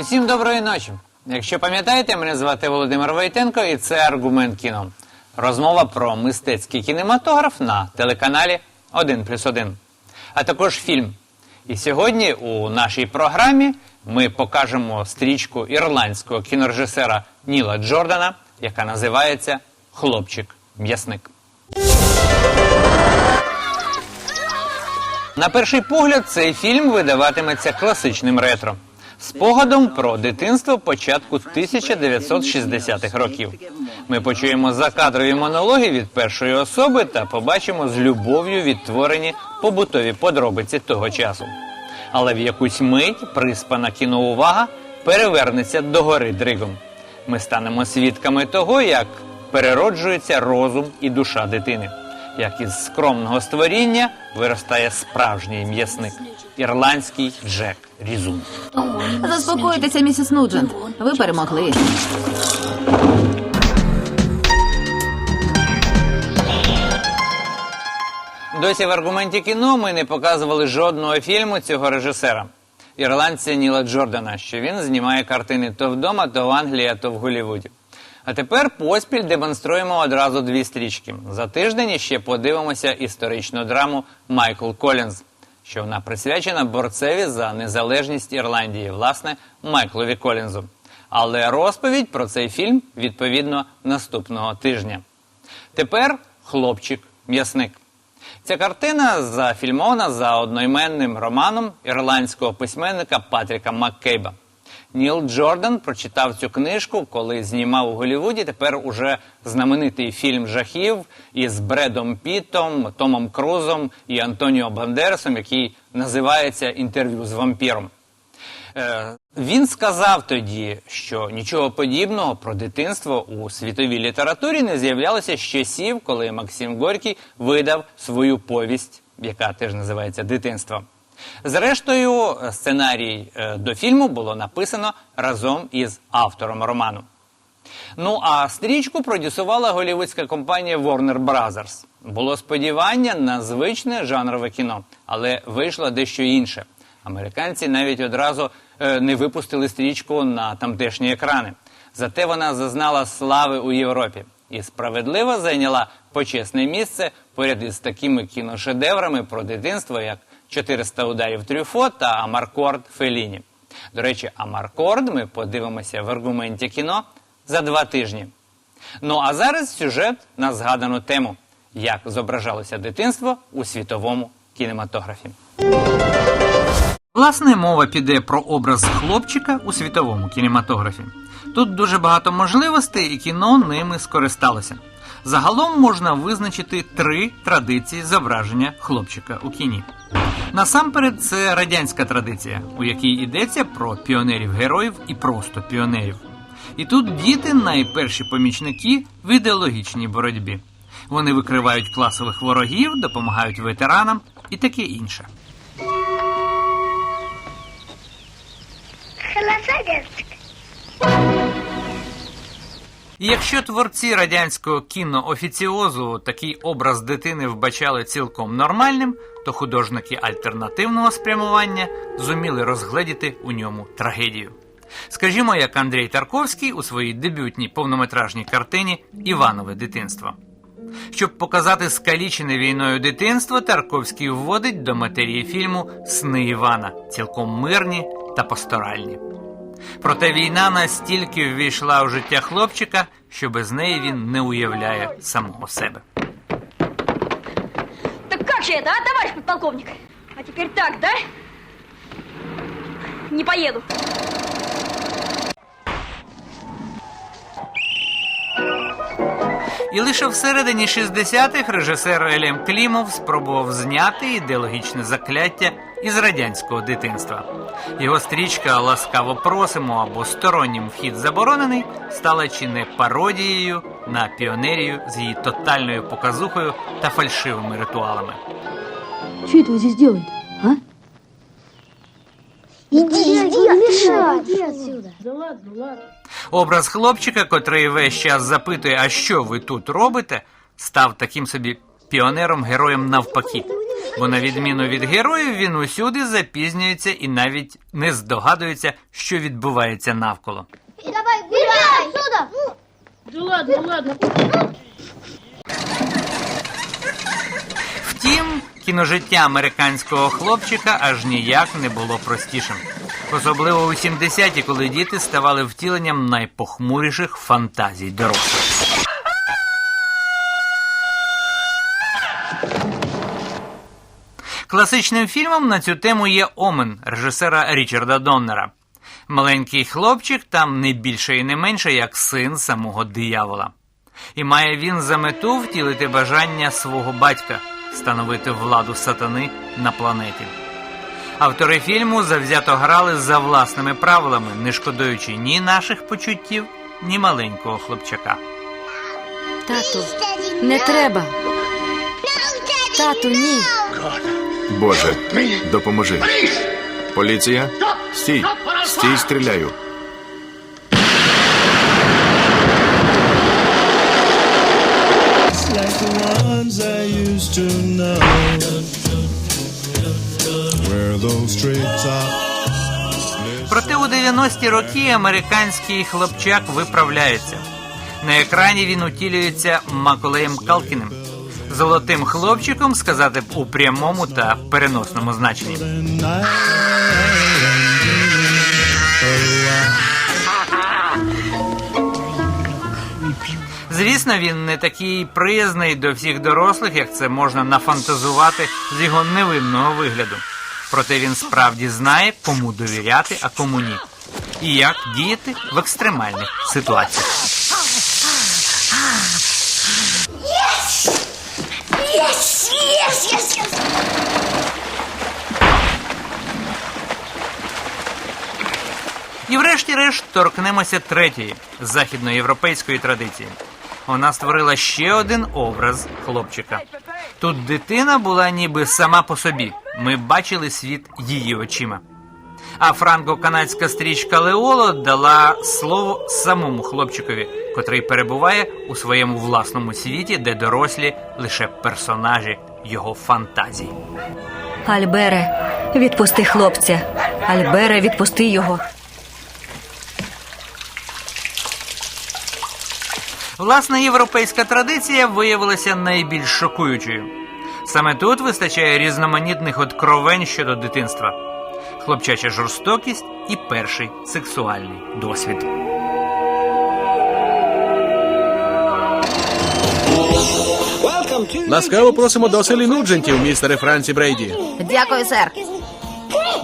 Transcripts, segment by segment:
Усім доброї ночі. Якщо пам'ятаєте, мене звати Володимир Войтенко і це аргумент кіно. Розмова про мистецький кінематограф на телеканалі 1 плюс 1. А також фільм. І сьогодні у нашій програмі ми покажемо стрічку ірландського кінорежисера Ніла Джордана, яка називається Хлопчик-м'ясник. На перший погляд, цей фільм видаватиметься класичним ретро. Спогадом про дитинство початку 1960-х років. Ми почуємо закадрові монологи від першої особи та побачимо з любов'ю відтворені побутові подробиці того часу. Але в якусь мить приспана кіноувага перевернеться догори дригом. Ми станемо свідками того, як перероджується розум і душа дитини, як із скромного створіння виростає справжній м'ясник ірландський Джек Різун. Заспокойтеся, місіс Нуджент. Ви перемогли. Досі в аргументі кіно ми не показували жодного фільму цього режисера, ірландця Ніла Джордана, що він знімає картини то вдома, то в Англії, то в Голлівуді. А тепер поспіль демонструємо одразу дві стрічки. За тиждень ще подивимося історичну драму Майкл Колінз, що вона присвячена борцеві за незалежність Ірландії, власне, Майклові Колінзу. Але розповідь про цей фільм відповідно наступного тижня. Тепер хлопчик м'ясник. Ця картина зафільмована за одноіменним романом ірландського письменника Патріка Маккейба. Ніл Джордан прочитав цю книжку, коли знімав у Голлівуді тепер уже знаменитий фільм жахів із Бредом Піттом, Томом Крузом і Антоніо Бандерасом, який називається Інтерв'ю з вампіром. Е, Він сказав тоді, що нічого подібного про дитинство у світовій літературі не з'являлося з часів, коли Максим Горький видав свою повість, яка теж називається Дитинство. Зрештою, сценарій е, до фільму було написано разом із автором роману. Ну а стрічку продюсувала голівудська компанія Warner Brothers. Було сподівання на звичне жанрове кіно, але вийшло дещо інше. Американці навіть одразу е, не випустили стрічку на тамтешні екрани. Зате вона зазнала слави у Європі і справедливо зайняла почесне місце поряд із такими кіношедеврами про дитинство, як 400 ударів Трюфо та Амаркорд Феліні. До речі, Амаркорд ми подивимося в аргументі кіно за два тижні. Ну а зараз сюжет на згадану тему, як зображалося дитинство у світовому кінематографі. Власне, мова піде про образ хлопчика у світовому кінематографі. Тут дуже багато можливостей, і кіно ними скористалося. Загалом можна визначити три традиції зображення хлопчика у кіні. Насамперед, це радянська традиція, у якій йдеться про піонерів-героїв і просто піонерів. І тут діти найперші помічники в ідеологічній боротьбі. Вони викривають класових ворогів, допомагають ветеранам і таке інше. Холосадецьк. Якщо творці радянського кіноофіціозу такий образ дитини вбачали цілком нормальним, то художники альтернативного спрямування зуміли розгледіти у ньому трагедію. Скажімо, як Андрій Тарковський у своїй дебютній повнометражній картині Іванове дитинство. Щоб показати скалічене війною дитинство, Тарковський вводить до матерії фільму Сни Івана, цілком мирні та пасторальні. Проте війна настільки ввійшла у життя хлопчика, що без неї він не уявляє самого себе. Так как же это, а, товарищ подполковник? А теперь так, да? Не поеду. І лише всередині 60-х режисер Елем Клімов спробував зняти ідеологічне закляття із радянського дитинства. Його стрічка Ласкаво просимо або стороннім вхід заборонений стала чи не пародією на піонерію з її тотальною показухою та фальшивими ритуалами. Что это вы здесь делаете, а? Иди, иди, мешай. Иди отсюда. Да ладно, ладно. Образ хлопчика, котрий весь час запитує, а що ви тут робите, став таким собі піонером-героєм навпаки. Бо на відміну від героїв, він усюди запізнюється і навіть не здогадується, що відбувається навколо. Давай, гуляй! Да ладно, ладно. Втім, кіножиття американського хлопчика аж ніяк не було простішим. Особливо у 70-ті, коли діти ставали втіленням найпохмуріших фантазій дорослих. Класичним фільмом на цю тему є Омен режисера Річарда Доннера. Маленький хлопчик там не більше і не менше, як син самого диявола. І має він за мету втілити бажання свого батька становити владу сатани на планеті. Автори фільму завзято грали за власними правилами, не шкодуючи ні наших почуттів, ні маленького хлопчака. Тату, не треба. Тату, ні. Боже, допоможи. Поліція? Стій! Стій, стріляю. Ones I used to know. Where those treetops Проте у 90-ті роки американський хлопчак виправляється. На екрані він утілюється Маколеєм Калкіним. Золотим хлопчиком сказати б у прямому та переносному значенні. Звісно, він не такий приязний до всіх дорослих, як це можна нафантазувати з його невинного вигляду. Проте він справді знає, кому довіряти, а кому ні. І як діяти в екстремальних ситуаціях. І врешті-решт торкнемося третьої західноєвропейської традиції. Вона створила ще один образ хлопчика. Тут дитина була ніби сама по собі. Ми бачили світ її очима. А франко-канадська стрічка Леоло дала слово самому хлопчикові, котрий перебуває у своєму власному світі, де дорослі лише персонажі його фантазій. Альбере, відпусти хлопця. Альбере, відпусти його. Власне, європейська традиція виявилася найбільш шокуючою. Саме тут вистачає різноманітних откровень щодо дитинства, хлопчача жорстокість і перший сексуальний досвід. Ласкаво просимо до оселі Нуджентів, містере Франці Брейді. Дякую, сер.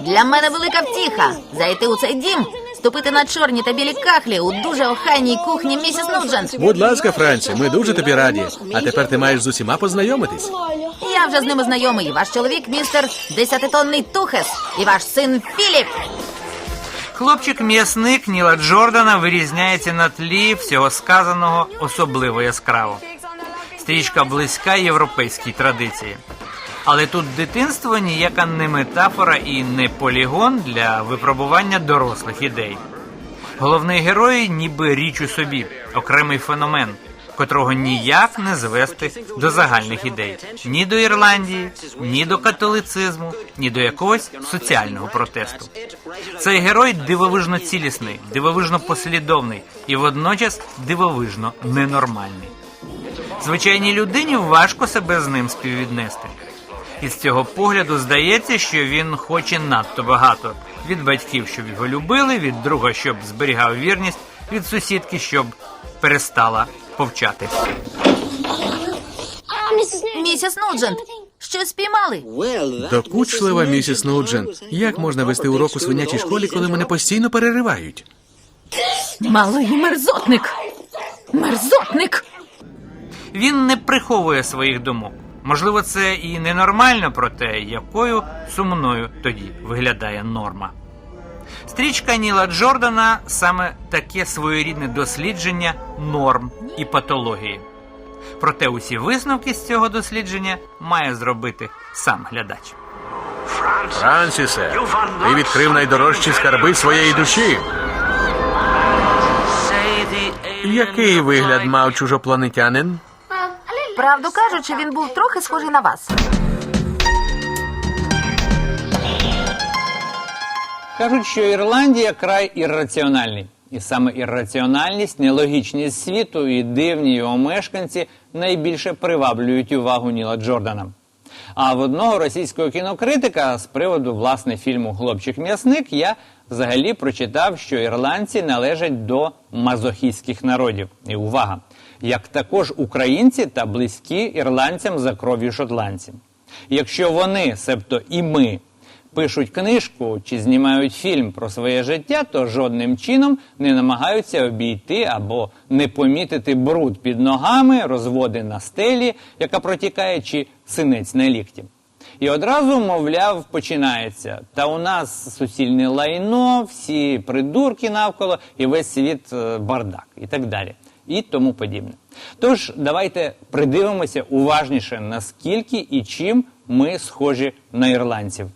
Для мене велика втіха зайти у цей дім, ступити на чорні та білі кахлі у дуже охайній кухні місіс Нуджент. Будь ласка, Франці, ми дуже тобі раді. А тепер ти маєш з усіма познайомитись. Я вже з ними знайомий. Ваш чоловік, містер десятитонний Тухес, і ваш син Філіп. Хлопчик-м'ясник Ніла Джордана вирізняється на тлі всього сказаного особливо яскраво. Стрічка близька європейській традиції. Але тут дитинство ніяка не метафора і не полігон для випробування дорослих ідей. Головний герой ніби річ у собі, окремий феномен, котрого ніяк не звести до загальних ідей ні до Ірландії, ні до католицизму, ні до якогось соціального протесту. Цей герой дивовижно цілісний, дивовижно послідовний і водночас дивовижно ненормальний. Звичайній людині важко себе з ним співвіднести. І з цього погляду здається, що він хоче надто багато від батьків, щоб його любили, від друга, щоб зберігав вірність, від сусідки, щоб перестала повчати. Місіс Нуджент, що спіймали? Докучлива місіс Нуджент. Як можна вести урок у свинячій школі, коли мене постійно переривають? Малий мерзотник. Мерзотник. Він не приховує своїх думок. Можливо, це і ненормально, проте якою сумною тоді виглядає норма. Стрічка Ніла Джордана саме таке своєрідне дослідження норм і патології. Проте усі висновки з цього дослідження має зробити сам глядач. Франсісе, ти відкрив найдорожчі скарби своєї душі. Який вигляд мав чужопланетянин? Правду кажучи, він був трохи схожий на вас. Кажуть, що Ірландія край ірраціональний. І саме ірраціональність, нелогічність світу і дивні його мешканці найбільше приваблюють увагу Ніла Джордана. А в одного російського кінокритика з приводу власне фільму Хлопчик-м'ясник я взагалі прочитав, що ірландці належать до мазохійських народів. І увага! Як також українці та близькі ірландцям за кров'ю шотландці. Якщо вони, себто і ми, пишуть книжку чи знімають фільм про своє життя, то жодним чином не намагаються обійти або не помітити бруд під ногами, розводи на стелі, яка протікає, чи синець на лікті. І одразу, мовляв, починається. Та у нас суцільне лайно, всі придурки навколо, і весь світ е, бардак, і так далі. І тому подібне. Тож давайте придивимося уважніше, наскільки і чим ми схожі на ірландців.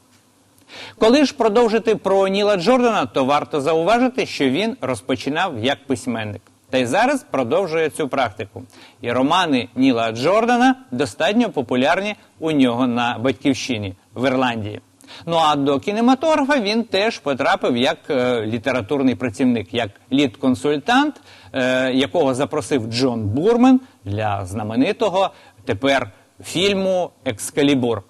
Коли ж продовжити про Ніла Джордана, то варто зауважити, що він розпочинав як письменник. Та й зараз продовжує цю практику. І романи Ніла Джордана достатньо популярні у нього на батьківщині в Ірландії. Ну а до кінематографа він теж потрапив як е, літературний працівник, як літ-консультант, е, якого запросив Джон Бурмен для знаменитого тепер фільму Екскалібур.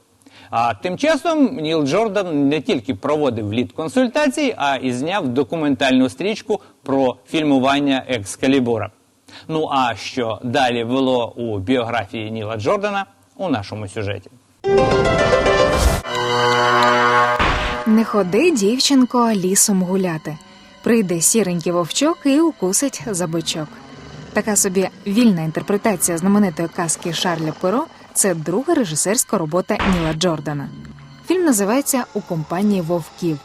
А тим часом Ніл Джордан не тільки проводив літ консультацій, а і зняв документальну стрічку про фільмування Екскалібура. Ну а що далі вело у біографії Ніла Джордана у нашому сюжеті. Не ходи, дівчинко, лісом гуляти. Прийде сіренький вовчок і укусить за бичок. Така собі вільна інтерпретація знаменитої казки Шарля Перо це друга режисерська робота Ніла Джордана. Фільм називається У компанії вовків.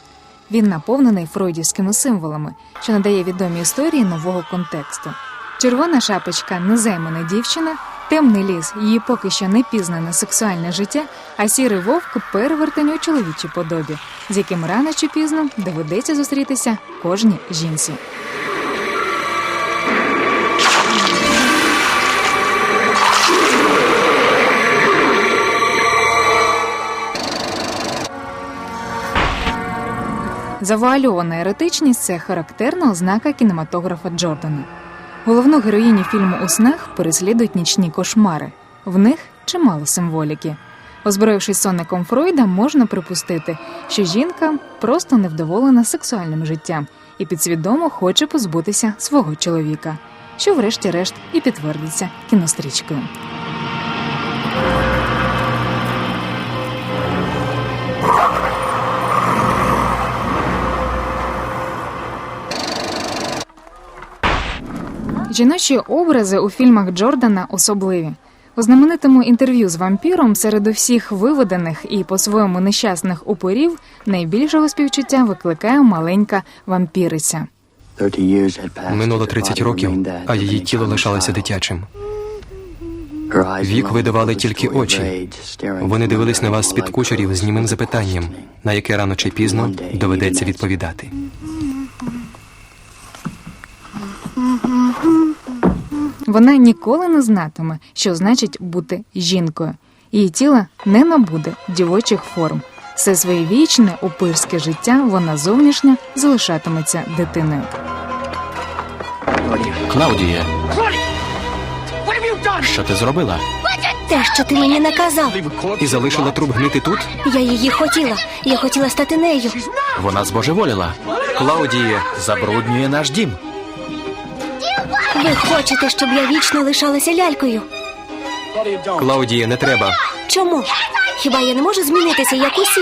Він наповнений фройдівськими символами, що надає відомій історії нового контексту. Червона шапочка незаймана дівчина, темний ліс її поки що не пізнане сексуальне життя, а сірий вовк перевертень у чоловічій подобі, з яким рано чи пізно доведеться зустрітися кожній жінці. Завуальована еротичність це характерна ознака кінематографа Джордана. Головну героїню фільму у снах переслідують нічні кошмари. В них чимало символіки. Озброївшись сонником Фройда, можна припустити, що жінка просто невдоволена сексуальним життям і підсвідомо хоче позбутися свого чоловіка, що, врешті-решт, і підтвердиться кінострічкою. Жіночі образи у фільмах Джордана особливі. У знаменитому інтерв'ю з вампіром серед усіх виведених і по-своєму нещасних упорів найбільшого співчуття викликає маленька вампіриця. Минуло 30 років, а її тіло лишалося дитячим. Вік видавали тільки очі. Вони дивились на вас з-під кучерів з німим запитанням, на яке рано чи пізно доведеться відповідати. Вона ніколи не знатиме, що значить бути жінкою. Її тіло не набуде дівочих форм. Все своє вічне упирське життя вона зовнішньо залишатиметься дитиною. Клаудіє, що ти зробила? Те, що ти мені наказав. І залишила труп гнити тут? Я її хотіла. Я хотіла стати нею. Вона збожеволіла. Клаудіє забруднює наш дім. Ви хочете, щоб я вічно лишалася лялькою? Клаудія, не треба. Чому? Хіба я не можу змінитися, як усі?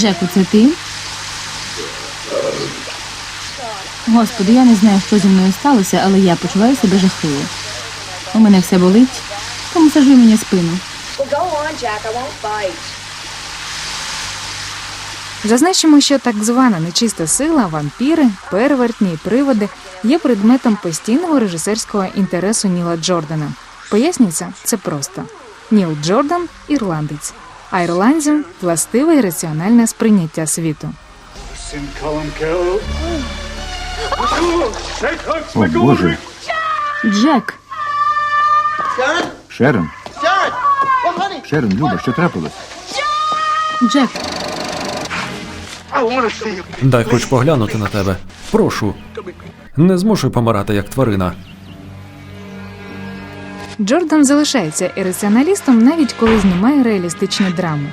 Джеку, це ти? Господи, я не знаю, що зі мною сталося, але я почуваю себе жахливо. У мене все болить, помасажуй мені спину. Зазначимо, що так звана нечиста сила, вампіри, перевертні приводи є предметом постійного режисерського інтересу Ніла Джордана. Пояснюється це просто: Ніл Джордан ірландець, а ірландцям властиве і раціональне сприйняття світу. О, Боже. Джек, Шерон. Шерон, Люба, що трапилось? Джек, Дай хоч поглянути на тебе. Прошу. Не змушуй помирати як тварина. Джордан залишається ірраціоналістом навіть коли знімає реалістичні драми.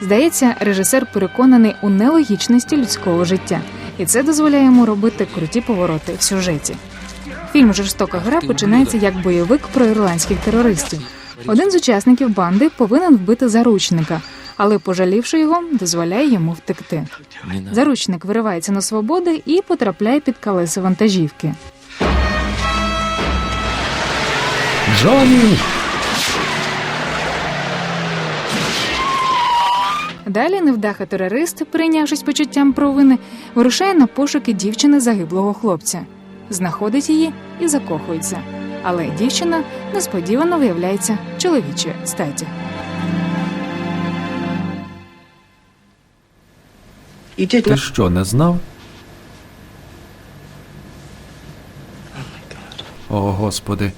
Здається, режисер переконаний у нелогічності людського життя, і це дозволяє йому робити круті повороти в сюжеті. Фільм Жорстока гра починається як бойовик про ірландських терористів. Один з учасників банди повинен вбити заручника, але, пожалівши його, дозволяє йому втекти. Заручник виривається на свободу і потрапляє під колеса вантажівки. Джоні! Далі невдаха терорист, прийнявшись почуттям провини, вирушає на пошуки дівчини загиблого хлопця, знаходить її і закохується. Але дівчина несподівано виявляється чоловічої статі. Ти що, не знав? О, господи.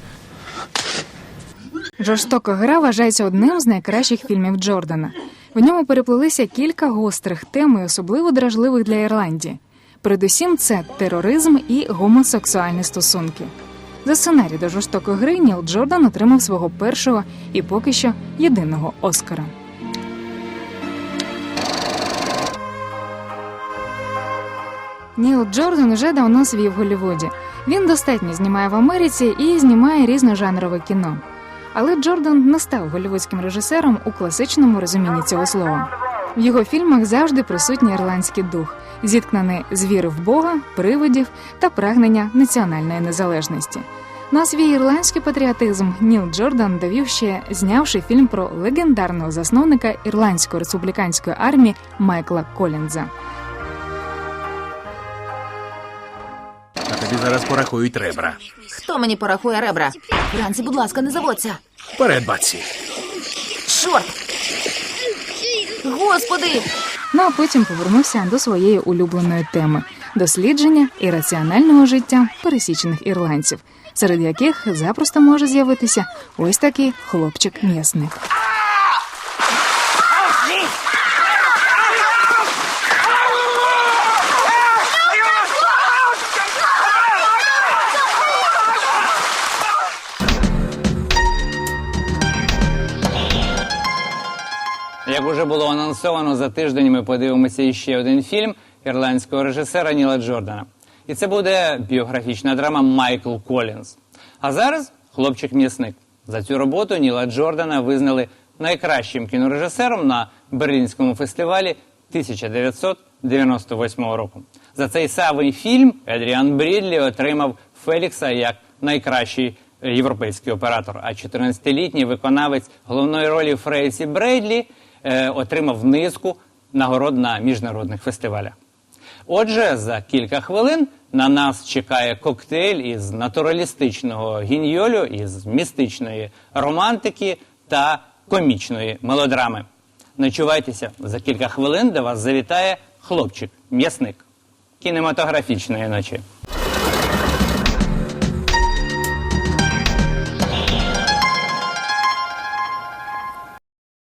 Жорстока гра вважається одним з найкращих фільмів Джордана. В ньому переплелися кілька гострих тем і особливо дражливих для Ірландії. Передусім, це тероризм і гомосексуальні стосунки. За сценарій до жорстокої гри Ніл Джордан отримав свого першого і поки що єдиного Оскара. Ніл Джордан уже давно свій в Голлівуді. Він достатньо знімає в Америці і знімає різножанрове кіно. Але Джордан не став голлівудським режисером у класичному розумінні цього слова. В його фільмах завжди присутній ірландський дух, зіткнений з віри в Бога, привидів та прагнення національної незалежності. На свій ірландський патріотизм Ніл Джордан довів ще знявши фільм про легендарного засновника ірландської республіканської армії Майкла Колінза. Зараз порахують ребра. Хто мені порахує ребра? Франці, будь ласка, не заводься. Вперед, баці. Чорт! Господи! Ну а потім повернувся до своєї улюбленої теми дослідження і раціонального життя пересічених ірландців, серед яких запросто може з'явитися ось такий хлопчик-м'ясник. Як анонсовано, за тиждень ми подивимося іще один фільм ірландського режисера Ніла Джордана. І це буде біографічна драма Майкл Колінз. А зараз хлопчик-м'ясник. За цю роботу Ніла Джордана визнали найкращим кінорежисером на Берлінському фестивалі 1998 року. За цей самий фільм Едріан Брідлі отримав Фелікса як найкращий європейський оператор. А 14-літній виконавець головної ролі Фрейсі Брейдлі отримав низку нагород на міжнародних фестивалях. Отже, за кілька хвилин на нас чекає коктейль із натуралістичного гіньолю, із містичної романтики та комічної мелодрами. Начувайтеся, за кілька хвилин до вас завітає хлопчик, м'ясник кінематографічної ночі.